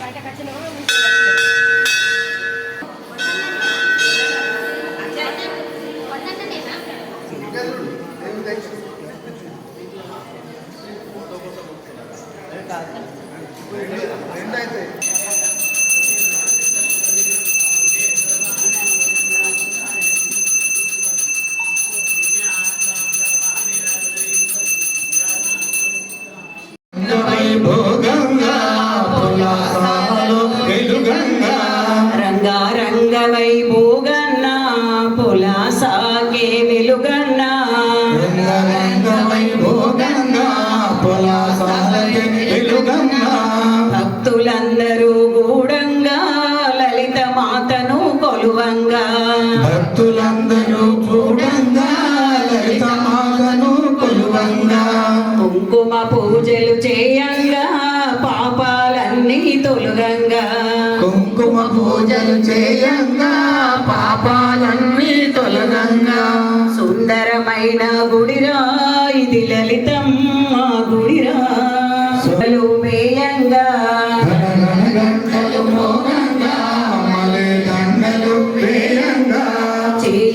বাড়িটা কাছে নেওয়া యుగన్నా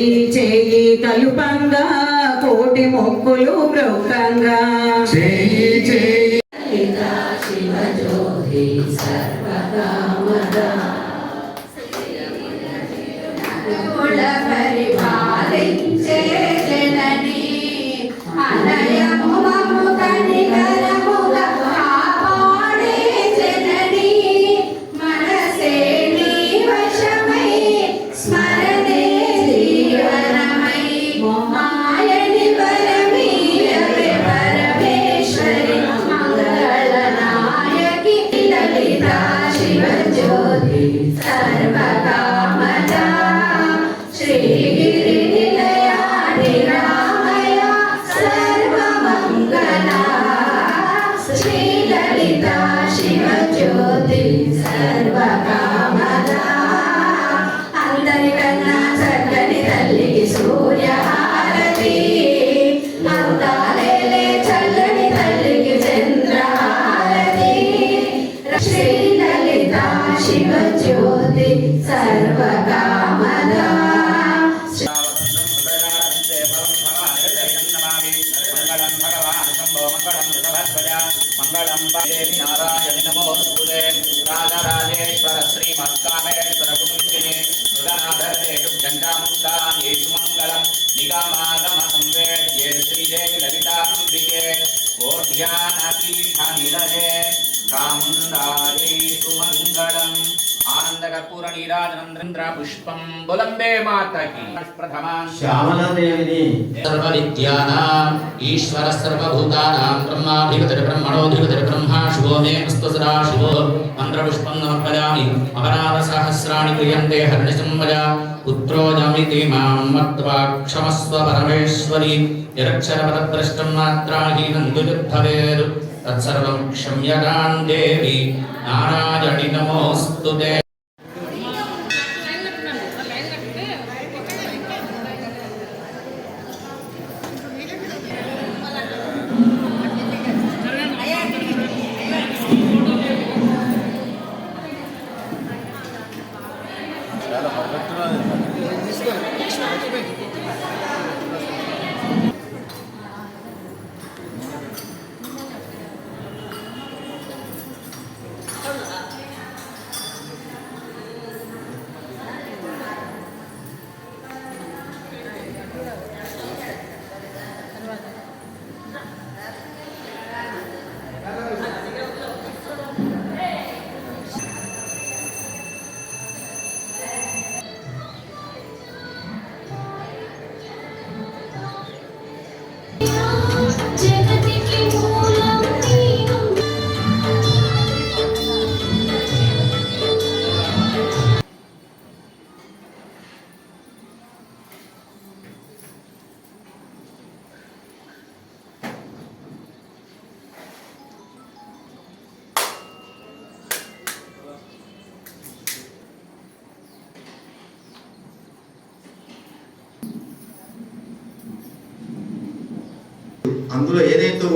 చేయి తలుపంగా కోటి మొక్కులు మృకంగా చేయి చేయి. సర్వకామదా. పుష్పం బులంబే మాతకి శ్యామలాదేవిని సర్వవిద్యానాం ఈశ్వర సర్వభూతానాం బ్రహ్మాధిపతిర్ బ్రహ్మణోధిపతిర్ బ్రహ్మా శివో మే అస్తు సదా శివో మంత్రపుష్పం నమర్పయామి అపరాధ సహస్రాణి క్రియంతే హర్ణశంభయ పుత్రో మాం మత్వా క్షమస్వ పరమేశ్వరి నిరక్షరపదభ్రష్టం మాత్రాహీనం దుర్భవేరు తత్సర్వం క్షమ్యగాం దేవి నారాయణి నమోऽस्तु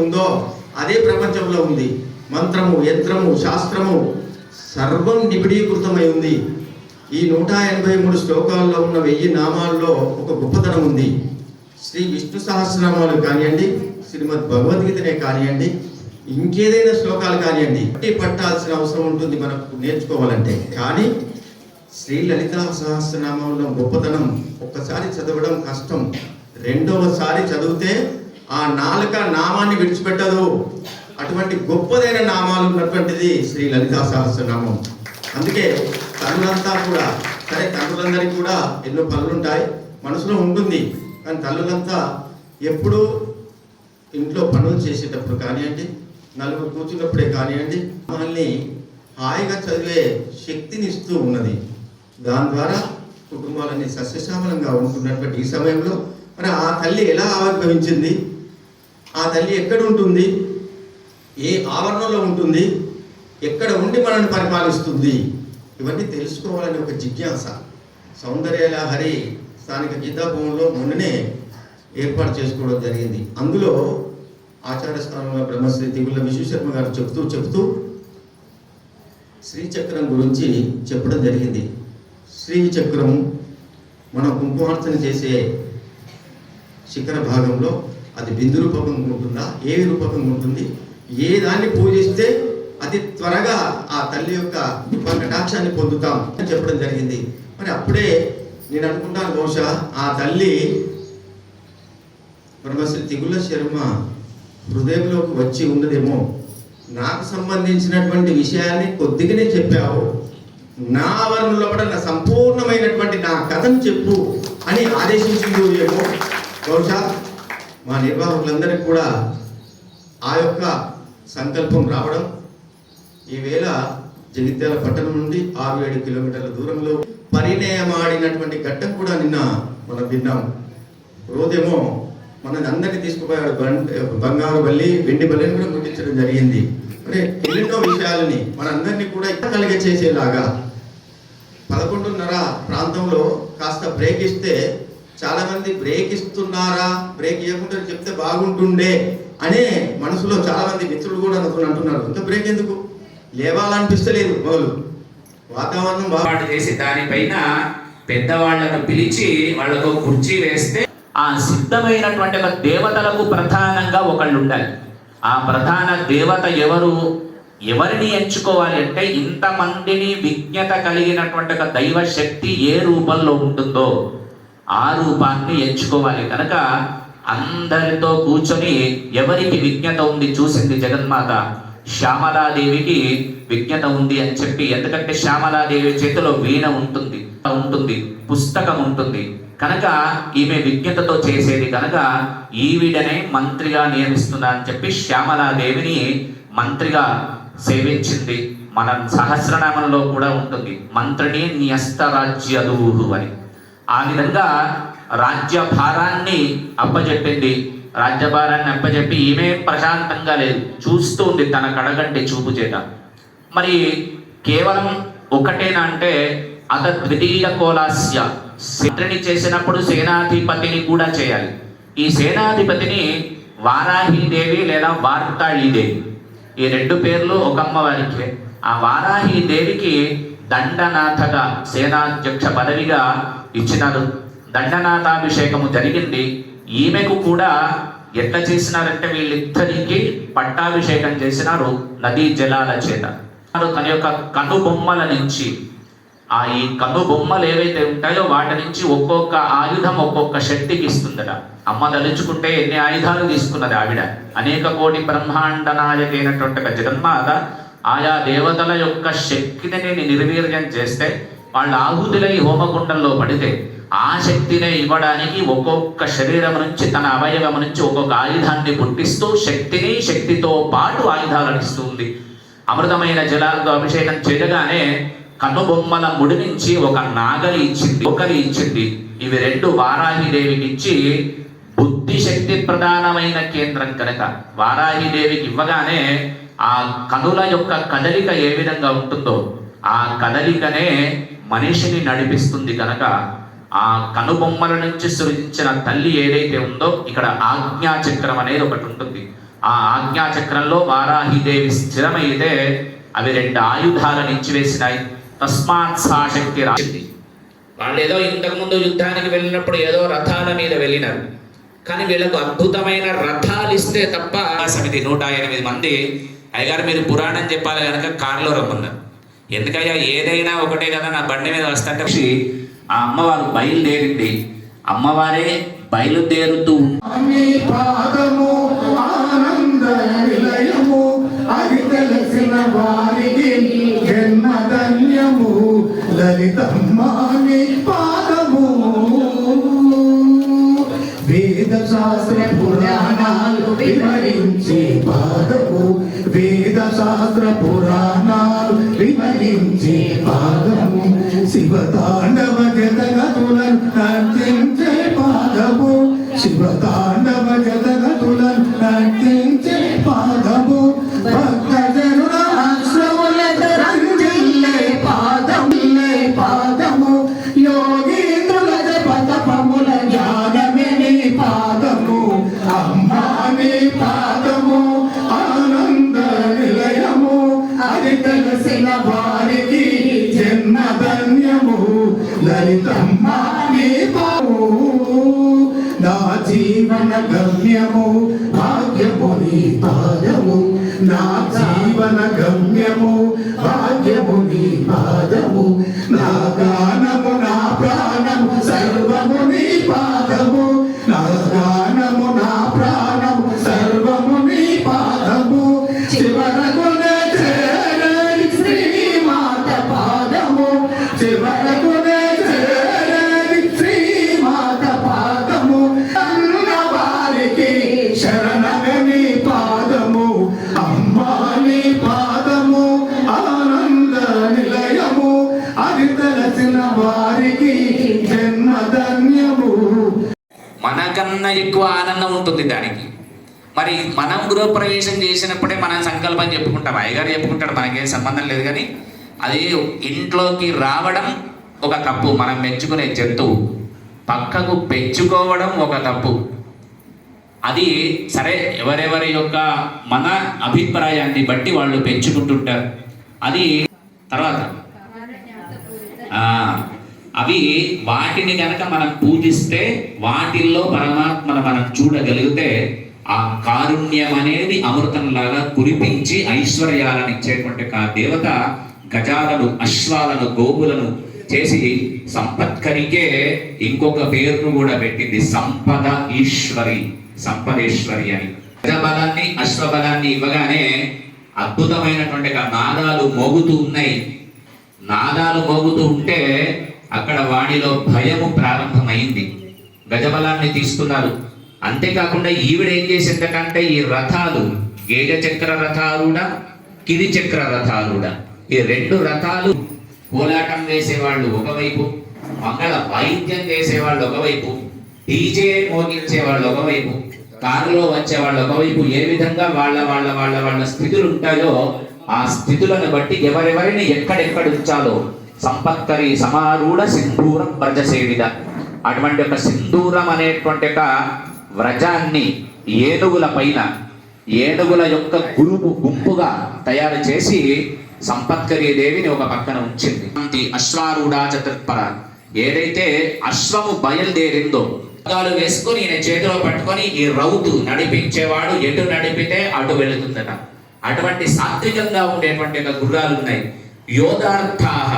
ఉందో అదే ప్రపంచంలో ఉంది. మంత్రము యంత్రము శాస్త్రము సర్వం నిబిడీకృతమై ఉంది. ఈ నూట ఎనభై మూడు శ్లోకాల్లో ఉన్న వెయ్యి నామాల్లో ఒక గొప్పతనం ఉంది. శ్రీ విష్ణు సహస్రనామాలు కానివ్వండి శ్రీమద్ భగవద్గీతనే కానివ్వండి ఇంకేదైనా శ్లోకాలు కానివ్వండి పట్టి పట్టాల్సిన అవసరం ఉంటుంది మనకు నేర్చుకోవాలంటే. కానీ శ్రీ లలిత సహస్రనామంలో గొప్పతనం ఒక్కసారి చదవడం కష్టం. రెండవసారి చదివితే ఆ నాలుక నామాన్ని విడిచిపెట్టదు. అటువంటి గొప్పదైన నామాలు ఉన్నటువంటిది శ్రీ లలితా సహస్రనామం. అందుకే తల్లులంతా కూడా సరే తల్లులందరికీ కూడా ఎన్నో పనులు ఉంటాయి మనసులో ఉంటుంది. కానీ తల్లులంతా ఎప్పుడూ ఇంట్లో పనులు చేసేటప్పుడు కానివ్వండి నలుగురు కూర్చున్నప్పుడే కానివ్వండి మనల్ని హాయిగా చదివే శక్తిని ఇస్తూ ఉన్నది. దాని ద్వారా కుటుంబాలన్నీ సస్యశ్యామలంగా ఉంటున్నటువంటి ఈ సమయంలో మరి ఆ తల్లి ఎలా ఆవిర్భవించింది? ఆ తల్లి ఎక్కడ ఉంటుంది? ఏ ఆవరణలో ఉంటుంది? ఎక్కడ ఉండి మనల్ని పరిపాలిస్తుంది? ఇవన్నీ తెలుసుకోవాలని ఒక జిజ్ఞాస. సౌందర్యాల హరి స్థానిక గీతాభవన్లో మొన్ననే ఏర్పాటు చేసుకోవడం జరిగింది. అందులో ఆచార్య స్థానంలో బ్రహ్మశ్రీ తిగుల విశ్వశర్మ గారు చెప్తూ చెప్తూ శ్రీచక్రం గురించి చెప్పడం జరిగింది. శ్రీచక్రం మనం కుంకుమార్చన చేసే శిఖర భాగంలో అది బిందు రూపకంగా ఉంటుందా? ఏ రూపకంగా ఉంటుంది? ఏ దాన్ని పూజిస్తే అతి త్వరగా ఆ తల్లి యొక్క కృపా కటాక్షాన్ని పొందుతాం అని చెప్పడం జరిగింది. మరి అప్పుడే నేను అనుకుంటాను బహుశా ఆ తల్లి బ్రహ్మశ్రీ తిగుల శర్మ హృదయంలోకి వచ్చి ఉన్నదేమో. నాకు సంబంధించినటువంటి విషయాన్ని కొద్దిగానే చెప్పావు. నా ఆవరణలో కూడా నా సంపూర్ణమైనటువంటి నా కథను చెప్పు అని ఆదేశించింది ఏమో బహుశా మా నిర్వాహకులందరికీ కూడా ఆ యొక్క సంకల్పం రావడం. ఈవేళ జగిత్యాల పట్టణం నుండి ఆరు ఏడు కిలోమీటర్ల దూరంలో పరిణయమాడినటువంటి ఘట్టం కూడా నిన్న మనం విన్నాం. రోజేమో మన అందరినీ తీసుకుపోయాడు బంగారు బల్లి వెండి బల్లిని కూడా ముట్టించడం జరిగింది. అంటే ఎన్నో విషయాలని మనందరినీ కూడా ఇక్కడ కలిగే చేసేలాగా పదకొండున్నర ప్రాంతంలో కాస్త బ్రేక్ ఇస్తే చాలా మంది బ్రేక్ ఇస్తున్నారా? బ్రేక్ ఇవ్వకుండా చెప్తే బాగుంటుండే అనే మనసులో చాలా మంది మిత్రులు కూడా అంటున్నారు. ఇంత బ్రేక్ ఎందుకు? లేవాలనిపిస్తలేదు మొదలు వాతావరణం బాగా చేసి దానిపైన పెద్దవాళ్ళను పిలిచి వాళ్ళకు కుర్చీ వేస్తే ఆ సిద్ధమైనటువంటి ఒక దేవతలకు ప్రధానంగా ఒకళ్ళు ఉండాలి ఆ ప్రధాన దేవత ఎవరు? ఎవరిని ఎంచుకోవాలి అంటే ఇంతమందిని విజ్ఞత కలిగినటువంటి ఒక దైవ శక్తి ఏ రూపంలో ఉంటుందో ఆ రూపాన్ని ఎంచుకోవాలి కనుక అందరితో కూర్చొని ఎవరికి విజ్ఞత ఉంది చూసింది జగన్మాత? శ్యామలాదేవికి విజ్ఞత ఉంది అని చెప్పి ఎందుకంటే శ్యామలాదేవి చేతిలో వీణ ఉంటుంది ఉంటుంది పుస్తకం ఉంటుంది. కనుక ఈమె విజ్ఞతతో చేసేది కనుక ఈవిడనే మంత్రిగా నియమిస్తున్నా అని చెప్పి శ్యామలాదేవిని మంత్రిగా సేవించింది. మన సహస్రనామంలో కూడా ఉంటుంది మంత్రిని న్యస్త రాజ్యదూహు అని. ఆ విధంగా రాజ్యభారాన్ని అప్పచెప్పింది రాజ్యభారాన్ని అప్పచెప్పి ఈమె ప్రశాంతంగా లేదు. చూస్తూ ఉంది తన కడగంటి చూపు చేత. మరి కేవలం ఒకటేనా అంటే అత ద్వితీయ కోలాస్య. మంత్రిని చేసినప్పుడు సేనాధిపతిని కూడా చేయాలి. ఈ సేనాధిపతిని వారాహీదేవి లేదా వార్తాళీదేవి. ఈ రెండు పేర్లు ఒక అమ్మవారికి. ఆ వారాహి దేవికి దండనాథగా సేనాధ్యక్ష పదవిగా ఇచ్చినారు దండనాథాభిషేకము జరిగింది. ఈమెకు కూడా ఎట్లా చేసినారంటే వీళ్ళిద్దరికి పట్టాభిషేకం చేసినారు నదీ జలాల చేత. వారు తన యొక్క కనుబొమ్మల నుంచి ఆ ఈ కనుబొమ్మలు ఏవైతే ఉంటాయో వాటి నుంచి ఒక్కొక్క ఆయుధం ఒక్కొక్క శక్తికి ఇస్తుందట. అమ్మ తలుచుకుంటే ఎన్ని ఆయుధాలు తీసుకున్నది ఆవిడ. అనేక కోటి బ్రహ్మాండ నాయకైనటువంటి జగన్మాత ఆయా దేవతల యొక్క శక్తిని నిర్వీర్యం చేస్తే వాళ్ళ ఆహుతులై హోమగుండంలో పడితే ఆ శక్తిని ఇవ్వడానికి ఒక్కొక్క శరీరం నుంచి తన అవయవం నుంచి ఒక్కొక్క ఆయుధాన్ని పుట్టిస్తూ శక్తిని శక్తితో పాటు ఆయుధాలను ఇస్తుంది. అమృతమైన జలాలతో అభిషేకం చేయగానే కనుబొమ్మల ముడి నుంచి ఒక నాగలి ఇచ్చింది ఒకరి ఇచ్చింది. ఇవి రెండు వారాహిదేవికి ఇచ్చి బుద్ధి శక్తి ప్రధానమైన కేంద్రం కనుక. వారాహిదేవికి ఇవ్వగానే ఆ కనుల యొక్క కదలిక ఏ విధంగా ఉంటుందో ఆ కదలికనే మనిషిని నడిపిస్తుంది కనుక ఆ కనుబొమ్మల నుంచి సృజించిన తల్లి ఏదైతే ఉందో ఇక్కడ ఆజ్ఞాచక్రం అనేది ఒకటి ఉంటుంది. ఆ ఆజ్ఞాచక్రంలో వారాహిదేవి స్థిరమైతే అవి రెండు ఆయుధాలను ఇచ్చివేసినాయి. తస్మాత్ సాశక్తి రాసింది వాళ్ళు ఏదో ఇంతకుముందు యుద్ధానికి వెళ్ళినప్పుడు ఏదో రథాల మీద వెళ్ళినారు. కానీ వీళ్ళకు అద్భుతమైన రథాలు ఇస్తే తప్ప సమితి నూట ఎనిమిది మంది. అయ్యగారు మీరు పురాణం చెప్పాలి కనుక కారులో రమ్మన్నారు. ఎందుకయ్యా ఏదైనా ఒకటే కదా నా బండి మీద వస్తుంటే ఆ అమ్మవారు బయలుదేరింది. అమ్మవారే బయలుదేరుతూ స్వామి పాదము ఆనంద నిలయము అది తెలిసిన వారికి జన్మధన్యము లలితమ్మాని పాదము. వేద శాస్త్ర పురాణాలు వివరించి పాదము. వేద శాస్త్ర పురాణాలు వివరించి ఎక్కువ ఆనందం ఉంటుంది దానికి. మరి మనం గృహప్రవేశం చేసినప్పుడే మనం సంకల్పం చెప్పుకుంటాం. అయ్యగారు చెప్పుకుంటాడు మనకేం సంబంధం లేదు కానీ అది ఇంట్లోకి రావడం ఒక తప్పు. మనం మెచ్చుకునే జంతువు పక్కకు పెంచుకోవడం ఒక తప్పు. అది సరే ఎవరెవరి యొక్క మన అభిప్రాయాన్ని బట్టి వాళ్ళు పెంచుకుంటుంటారు. అది తర్వాత. అవి వాటిని గనక మనం పూజిస్తే వాటిల్లో పరమాత్మను మనం చూడగలిగితే ఆ కారుణ్యం అనేది అమృతంలాగా కురిపించి ఐశ్వర్యాలను ఇచ్చేటువంటి ఆ దేవత గజాలను అశ్వాలను గోవులను చేసి సంపత్కరికే ఇంకొక పేరును కూడా పెట్టింది. సంపద ఈశ్వరి సంపదేశ్వరి అని. గజబలాన్ని అశ్వబలాన్ని ఇవ్వగానే అద్భుతమైనటువంటి నాదాలు మోగుతూ ఉన్నాయి. నాదాలు మోగుతూ ఉంటే అక్కడ వాడిలో భయము ప్రారంభమైంది. గజబలాన్ని తీసుకున్నారు అంతేకాకుండా ఈవిడ ఏం చేసిందటంటే ఈ రథాలు గేజ చక్ర రథారుడ కిరి చక్ర రథారుడ ఈ రెండు రథాలు కోలాటం వేసేవాళ్ళు ఒకవైపు మంగళ వాయిద్యం చేసేవాళ్ళు ఒకవైపు డీజే మోగించే వాళ్ళు ఒకవైపు కారులో వచ్చే వాళ్ళు ఒకవైపు ఏ విధంగా వాళ్ళ వాళ్ళ వాళ్ళ వాళ్ళ స్థితులు ఉంటాయో ఆ స్థితులను బట్టి ఎవరెవరిని ఎక్కడెక్కడ ఉంచాలో సంపత్కరి సమారూఢ సింధూరం వ్రజసేవిద అటువంటి ఒక సింధూరం అనేటువంటి ఒక వ్రజాన్ని ఏనుగుల పైన ఏనుగుల యొక్క గురుపు గుంపుగా తయారు చేసి సంపత్కరి దేవిని ఒక పక్కన ఉంచింది. అశ్వారూఢ చతుర్పర. ఏదైతే అశ్వము బయలుదేరిందో పగ్గాలు వేసుకొని ఈయన చేతిలో పట్టుకొని ఈ రౌతు నడిపించేవాడు ఎటు నడిపితే అటు వెళుతుందట. అటువంటి సాత్వికంగా ఉండేటువంటి ఒక గుర్రాలు ఉన్నాయి యోగార్థాహ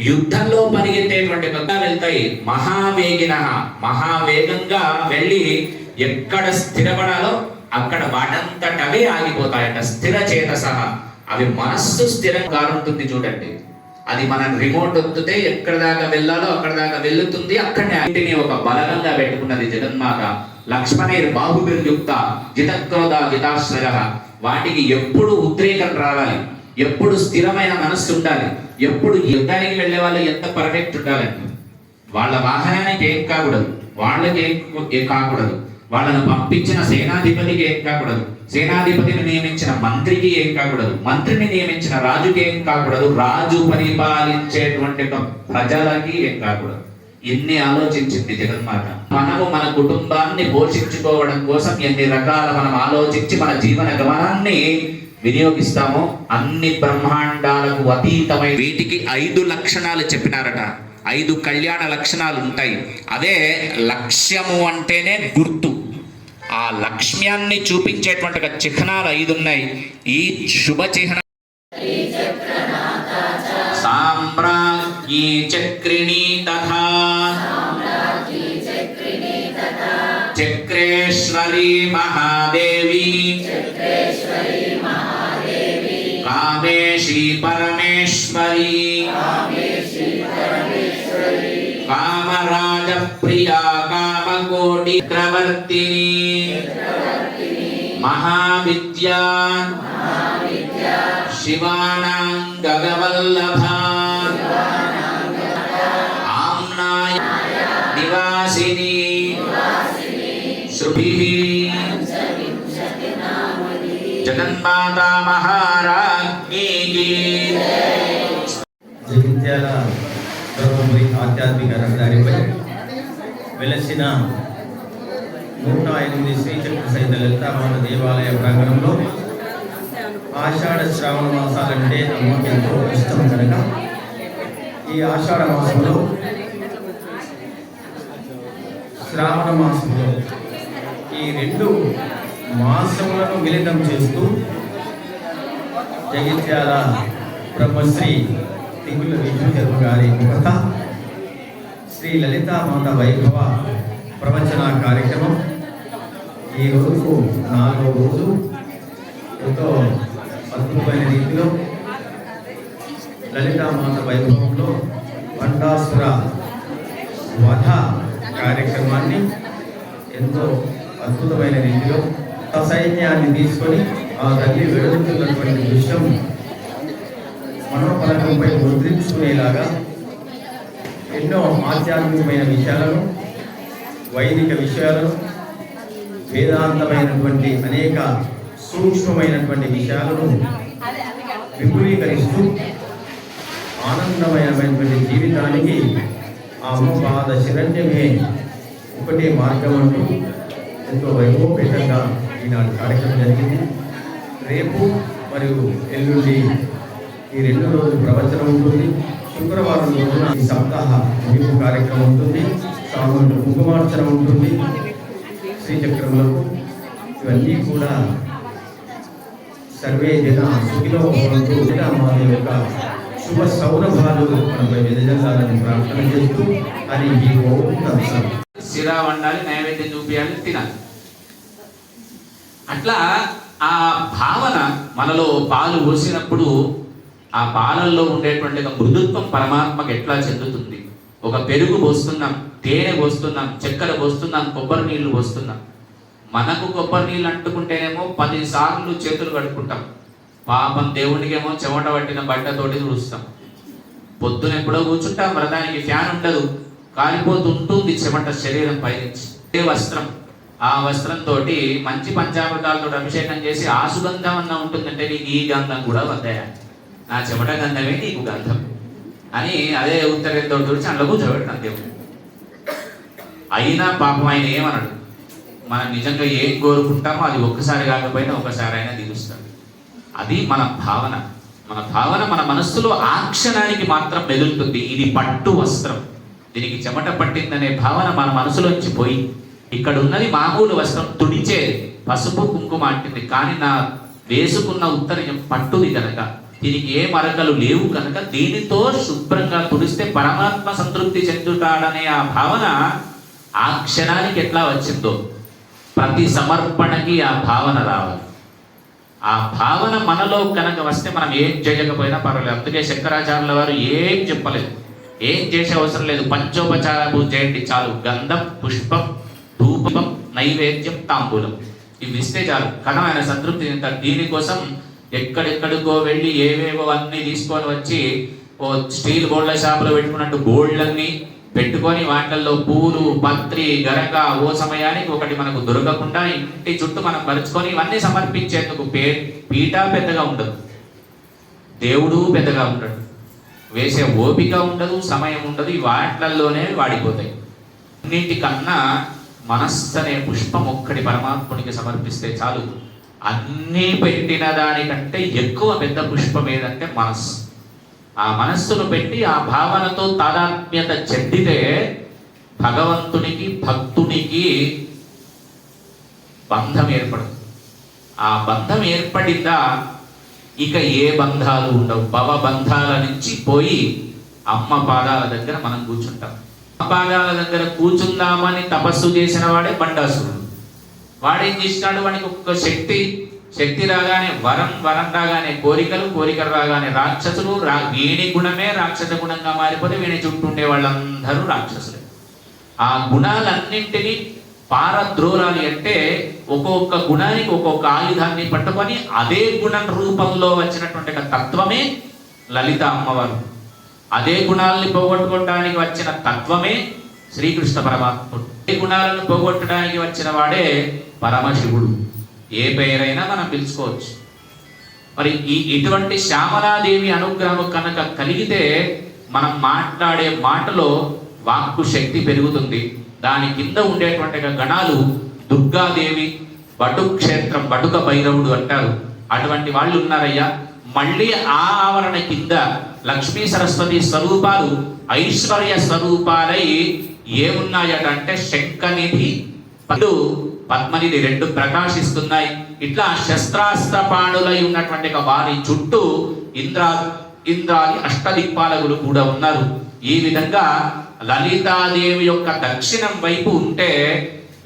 యుద్ధంలో పరిగెత్తేటువంటి పక్క వెళ్తాయి. మహావేగిన మహావేగంగా వెళ్ళి ఎక్కడ స్థిరపడాలో అక్కడ వాటంతటవే ఆగిపోతాయంట. ఆగిపోతాయట స్థిర చేత సహా అవి మనస్సు స్థిరంగా ఉంటుంది చూడండి. అది మనం రిమోట్ ఒత్తితే ఎక్కడ దాకా వెళ్ళాలో అక్కడ దాకా వెళ్తుంది. అక్కడనే ఇంటిని ఒక బలగంగా పెట్టుకున్నది జగన్మాత. లక్ష్మణేర్ బాహుబిర్యుక్త జితక్రోధ జితాశ్రయ వాటికి ఎప్పుడు ఉద్రేకం రావాలి. ఎప్పుడు స్థిరమైన మనస్సు ఉండాలి. ఎప్పుడు యుద్ధానికి వెళ్ళే వాళ్ళు ఎంత పర్ఫెక్ట్ ఉండాలండి వాళ్ళ వాహనానికి ఏం కాకూడదు. వాళ్ళకి ఏం కాకూడదు. వాళ్ళను పంపించిన సేనాధిపతికి ఏం కాకూడదు. సేనాధిపతిని నియమించిన మంత్రికి ఏం కాకూడదు. మంత్రిని నియమించిన రాజుకి ఏం కాకూడదు. రాజు పరిపాలించేటువంటి ప్రజలకి ఏం కాకూడదు. ఇన్ని ఆలోచించింది జగన్మాత. మనము మన కుటుంబాన్ని పోషించుకోవడం కోసం ఎన్ని రకాల మనం ఆలోచించి మన జీవన గమనాన్ని వినియోగిస్తామో అన్ని బ్రహ్మాండాలకు అతీతమై వీటికి ఐదు లక్షణాలు చెప్పినారట. ఐదు కళ్యాణ లక్షణాలు ఉంటాయి. అదే లక్ష్యము అంటేనే గుర్తు. ఆ లక్ష్యాన్ని చూపించేటువంటి ఒక చిహ్నాలు ఐదు ఉన్నాయి. ఈ శుభ చిహ్న సామ్రాజ్ఞీ చక్రిణీ తథా. చక్రేశ్వరీ మహాదేవి. కామేశీ పరమేశ్వరి కామరాజ ప్రియా కామకోటి చక్రవర్తిని మహావిద్యా శివానాం ఆమ్నాయ నివాసిని శృభిः జగన్మాతా మహారాజ్ఞీ జగిత్యాల ధర్మపురి ఆధ్యాత్మిక రహదారిపై వెలసిన నూట ఎనిమిది శ్రీచక్ర సైత లలితామాత దేవాలయ ప్రాంగణంలో ఆషాఢ శ్రావణ మాసాలంటే అమ్మకి ఎంతో ఇష్టం కనుక ఈ ఆషాఢ మాసంలో శ్రావణ మాసంలో ఈ రెండు మాసములను మిళితం చేస్తూ జగిత్యాల బ్రహ్మశ్రీ తిగుల విష్ణు గారి ముఖత శ్రీ లలితామాత వైభవ ప్రవచన కార్యక్రమం. ఈ రోజుకు నాలుగో రోజు ఎంతో అద్భుతమైన రీతిలో లలితామాత వైభవంలో పండాసుర వధ కార్యక్రమాన్ని ఎంతో అద్భుతమైన రీతిలో సైన్యాన్ని తీసుకొని ఆ తల్లి వెలుగుతున్నటువంటి దృశ్యం మనోఫలకంపై ముద్రించుకునేలాగా ఎన్నో ఆధ్యాత్మికమైన విషయాలను వైదిక విషయాలను వేదాంతమైనటువంటి అనేక సూక్ష్మమైనటువంటి విషయాలను విపులీకరిస్తూ ఆనందమయమైనటువంటి జీవితానికి ఆ అమ్మపాద శిరణ్యమే ఒకటే మార్గం అంటూ ఎంతో వైభవపేతంగా ఈనాడు కార్యక్రమం జరిగింది. రేపు మరియు ఎల్లుండి ఈ రెండు రోజులు ప్రవచనం ఉంటుంది. శుక్రవారం రోజున ఈ సప్తాహ ముగింపు కార్యక్రమం ఉంటుంది. సామూహిక కుంకుమార్చన ఉంటుంది. శ్రీచక్రములకు ఇవన్నీ కూడా సర్వే జన సుఖిలో మాది యొక్క శుభ సౌరభాలు మనపై వెదజల్లాలని ప్రార్థన చేస్తూ అది ఈ ఓం తత్సత్. వండాలి నైవేద్యం చూపించాలి తినాలి. అట్లా ఆ భావన మనలో పాలు పోసినప్పుడు ఆ పాలల్లో ఉండేటువంటి ఒక మృదుత్వం పరమాత్మకు ఎట్లా చెందుతుంది? ఒక పెరుగు పోస్తున్నాం తేనె పోస్తున్నాం చక్కెర పోస్తున్నాం కొబ్బరి నీళ్ళు పోస్తున్నాం. మనకు కొబ్బరి నీళ్ళు అంటుకుంటేనేమో పదిసార్లు చేతులు కడుక్కుంటాం. పాపం దేవునికేమో చెమట పట్టిన బట్టతోటి చూస్తాం. పొద్దున ఎప్పుడో కూర్చుంటాం వ్రతానికి ఫ్యాన్ ఉండదు. కాలిపోతుంటుంది చెమట శరీరం పైనుంచి. ఏ వస్త్రం? ఆ వస్త్రంతో మంచి పంచామృతాలతో అభిషేకం చేసి ఆ సుగంధం అన్న ఉంటుందంటే నీకు ఈ గంధం కూడా వద్దయా నా చెమట గంధమే నీకు గంధం. అని అదే ఉత్తరంతో తుడిచి అందులో కూర్చోబెట్టాను దేవుడు. అయినా పాపం ఆయన ఏమనడు? మనం నిజంగా ఏం కోరుకుంటామో అది ఒక్కసారి కాకపోయినా ఒకసారి అయినా దిగుస్తాడు. అది మన భావన. మన భావన మన మనస్సులో ఆ క్షణానికి మాత్రం మెదులుతుంది. ఇది పట్టు వస్త్రం. దీనికి చెమట పట్టిందనే భావన మన మనసులోంచి పోయి ఇక్కడ ఉన్నది మామూలు వస్త్రం. తుడిచే పసుపు కుంకుమ అంటుంది. కానీ నా వేసుకున్న ఉత్తరం పట్టుది కనుక. దీనికి ఏ మరకలు లేవు కనుక దీనితో శుభ్రంగా తుడిస్తే పరమాత్మ సంతృప్తి చెందుతాడనే ఆ భావన ఆ క్షణానికి ఎట్లా వచ్చిందో? ప్రతి సమర్పణకి ఆ భావన రావాలి. ఆ భావన మనలో కనుక వస్తే మనం ఏం చేయకపోయినా పర్వాలేదు. అందుకే శంకరాచార్యుల వారు ఏం చెప్పలేదు. ఏం చేసే అవసరం లేదు. పంచోపచార చేయండి చాలు. గంధం పుష్పం ధూపం నైవేద్యం తాంబూలం. ఇవి ఇస్తే చాలు. కథం ఆయన సంతృప్తి చెందుతారు దీనికోసం ఎక్కడెక్కడికో వెళ్ళి ఏవేవో అన్నీ తీసుకొని వచ్చి ఓ స్టీల్ బోర్డుల షాపులో పెట్టుకున్నట్టు బోర్డులన్నీ పెట్టుకొని వాటిల్లో పూలు పత్రి గరక ఓ సమయానికి ఒకటి మనకు దొరకకుండా ఇంటి చుట్టూ మనం పరుచుకొని ఇవన్నీ సమర్పించేందుకు పే పీట పెద్దగా ఉండదు. దేవుడు పెద్దగా ఉండడు. వేసే ఓపిక ఉండదు సమయం ఉండదు ఈ వాటిల్లోనే వాడిపోతాయి. అన్నింటికన్నా మనస్సు అనే పుష్పం ఒక్కటి పరమాత్మునికి సమర్పిస్తే చాలు. అన్నీ పెట్టిన దానికంటే ఎక్కువ పెద్ద పుష్పం ఏదంటే మనస్సు. ఆ మనస్సును పెట్టి ఆ భావనతో తాదాత్మ్యత చెందితే భగవంతునికి భక్తునికి బంధం ఏర్పడదు. ఆ బంధం ఏర్పడిందా ఇక ఏ బంధాలు ఉండవు. భవ బంధాల నుంచి పోయి అమ్మ పాదాల దగ్గర మనం కూర్చుంటాం. పాదాల దగ్గర కూర్చుందామని తపస్సు చేసిన వాడే బండాసురుడు వాడేం చేసినాడు? వాడికి ఒక్క శక్తి శక్తి రాగానే వరం వరం రాగానే కోరికలు కోరికలు రాగానే రాక్షసులు రా వీణి గుణమే రాక్షస గుణంగా మారిపోతే వీణి చుట్టూ ఉండే వాళ్ళందరూ రాక్షసులే. ఆ గుణాలన్నింటినీ పారద్రోలాలి అంటే ఒక్కొక్క గుణానికి ఒక్కొక్క ఆయుధాన్ని పట్టుకొని అదే గుణం రూపంలో వచ్చినటువంటి తత్వమే లలిత అమ్మవారు. అదే గుణాలని పోగొట్టుకోవడానికి వచ్చిన తత్వమే శ్రీకృష్ణ పరమాత్ముడు. ఏ గుణాలను పోగొట్టడానికి వచ్చిన వాడే పరమశివుడు. ఏ పేరైనా మనం పిలుచుకోవచ్చు. మరి ఈ ఇటువంటి శ్యామలాదేవి అనుగ్రహం కనుక కలిగితే మనం మాట్లాడే మాటలో వాక్కు శక్తి పెరుగుతుంది. దాని కింద ఉండేటువంటి గణాలు దుర్గాదేవి బటు క్షేత్రం బటుక భైరవుడు అంటారు. అటువంటి వాళ్ళు ఉన్నారయ్యా. మళ్ళీ ఆ ఆవరణ కింద లక్ష్మీ సరస్వతి స్వరూపాలు ఐశ్వర్య స్వరూపాలై ఏమున్నాయట అంటే శంఖనిధి. పలు పద్మనిధి రెండు ప్రకాశిస్తున్నాయి. ఇట్లా శస్త్రాస్త్ర పాణులై ఉన్నటువంటి వారి చుట్టూ ఇంద్ర ఇంద్రాది అష్టదిక్పాలకులు కూడా ఉన్నారు. ఈ విధంగా లలితాదేవి యొక్క దక్షిణం వైపు ఉంటే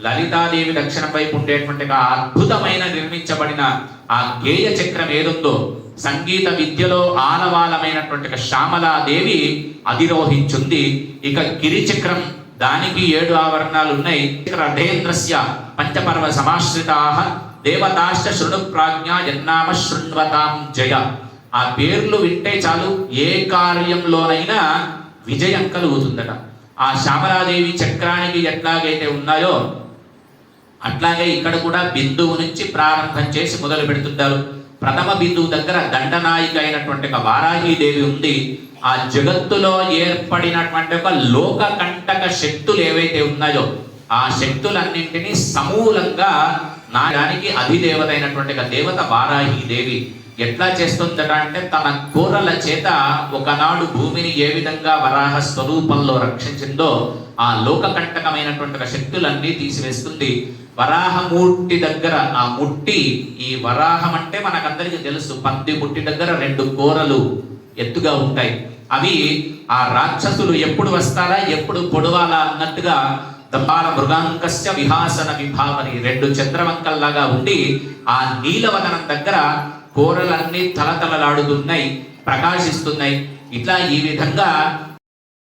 లలితాదేవి దక్షిణం వైపు ఉండేటువంటి ఆ అద్భుతమైన నిర్మించబడిన ఆ గేయ చక్రం ఏదుందో సంగీత విద్యలో ఆనవాలమైనటువంటి శ్యామలాదేవి అధిరోహించుంది. ఇక గిరిచక్రం దానికి ఏడు ఆవరణాలు ఉన్నాయి రథేంద్రస్య పంచపర్వ సమాశ్రితా దేవతాశ్చ శృణు ప్రాజ్ఞ యన్నామ శృణ్వతాం జయ. ఆ పేర్లు వింటే చాలు ఏ కార్యంలోనైనా విజయం కలుగుతుందట. ఆ శ్యామలాదేవి చక్రానికి ఎట్లాగైతే ఉన్నాయో అట్లాగే ఇక్కడ కూడా బిందువు నుంచి ప్రారంభం చేసి మొదలు పెడుతుంటారు. ప్రథమ బిందువు దగ్గర దండనాయిక అయినటువంటి ఒక వారాహీదేవి ఉంది. ఆ జగత్తులో ఏర్పడినటువంటి ఒక లోక కంటక శక్తులు ఏవైతే ఉన్నాయో ఆ శక్తులన్నింటినీ సమూలంగా నాయడానికి అధిదేవత అయినటువంటి దేవత దేవత వారాహీదేవి. ఎట్లా చేస్తుందట అంటే తన కూరల చేత ఒకనాడు భూమిని ఏ విధంగా వరాహ స్వరూపంలో రక్షించిందో ఆ లోకకంటకమైనటువంటి శక్తులన్నీ తీసివేస్తుంది. వరాహమూర్తి దగ్గర ఆ ముట్టి ఈ వరాహం అంటే మనకందరికీ తెలుసు. పంది ముట్టి దగ్గర రెండు కూరలు ఎత్తుగా ఉంటాయి. అవి ఆ రాక్షసులు ఎప్పుడు వస్తారా ఎప్పుడు పొడవాలా అన్నట్టుగా దంబాల మృగాంకస్య విహాసన విభావని రెండు చంద్రవంకల్లాగా ఉండి ఆ నీలవదనం దగ్గర కూరలన్నీ తలతలలాడుతున్నాయి ప్రకాశిస్తున్నాయి. ఇట్లా ఈ విధంగా